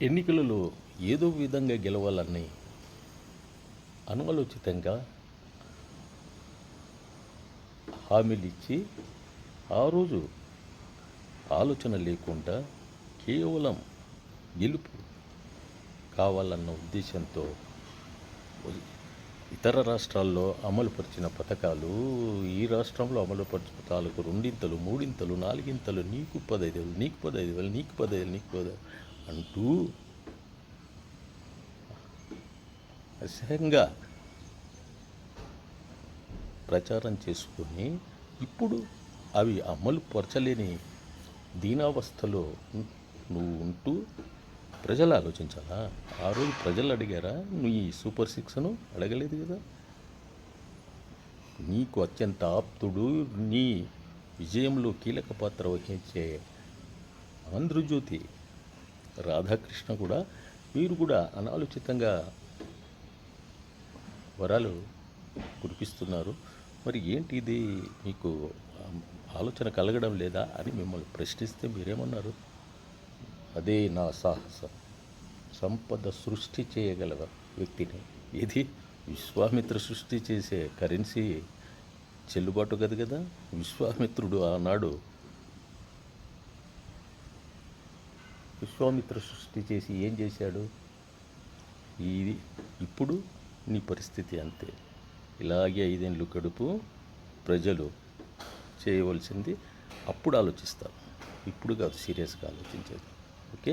ఎన్నికలలో ఏదో విధంగా గెలవాలని అనాలోచితంగా హామీలు ఇచ్చి ఆ రోజు ఆలోచన లేకుండా కేవలం గెలుపు కావాలన్న ఉద్దేశంతో ఇతర రాష్ట్రాల్లో అమలుపరిచిన పథకాలు ఈ రాష్ట్రంలో అమలుపరిచిన పథకాలకు రెండింతలు మూడింతలు నాలుగింతలు నీకు పదైదు వేలు నీకు పదైదు వేలు నీకు పదైదు నీకు పదైదు అంటూ అసహ్యంగా ప్రచారం చేసుకొని ఇప్పుడు అవి అమలు పరచలేని దీనావస్థలో నువ్వు ఉంటూ ప్రజలు ఆలోచించాలా? ఆ రోజు ప్రజలు అడిగారా? నువ్వు ఈ సూపర్ సిక్స్ను అడగలేదు కదా? నీకు అత్యంత ఆప్తుడు నీ విజయంలో కీలక పాత్ర వహించే ఆంధ్రజ్యోతి రాధాకృష్ణ కూడా వీరు కూడా అనాలోచితంగా వరాలు కురిపిస్తున్నారు. మరి ఏంటి ఇది మీకు ఆలోచన కలగడం లేదా అని మిమ్మల్ని ప్రశ్నిస్తే మీరేమన్నారు? అదే నా సాహసం. సంపద సృష్టి చేయగల వ్యక్తిని. ఇది విశ్వామిత్ర సృష్టి చేసే కరెన్సీ చెల్లుబాటు కదా కదా? విశ్వామిత్రుడు ఆనాడు విశ్వామిత్ర సృష్టి చేసి ఏం చేశాడు? ఇది ఇప్పుడు నీ పరిస్థితి అంతే. ఇలాగే ఐదేళ్ళు గడుపు ప్రజలు చేయవలసింది అప్పుడు ఆలోచిస్తారు. ఇప్పుడు కాదు సీరియస్గా ఆలోచించేది. ఓకే?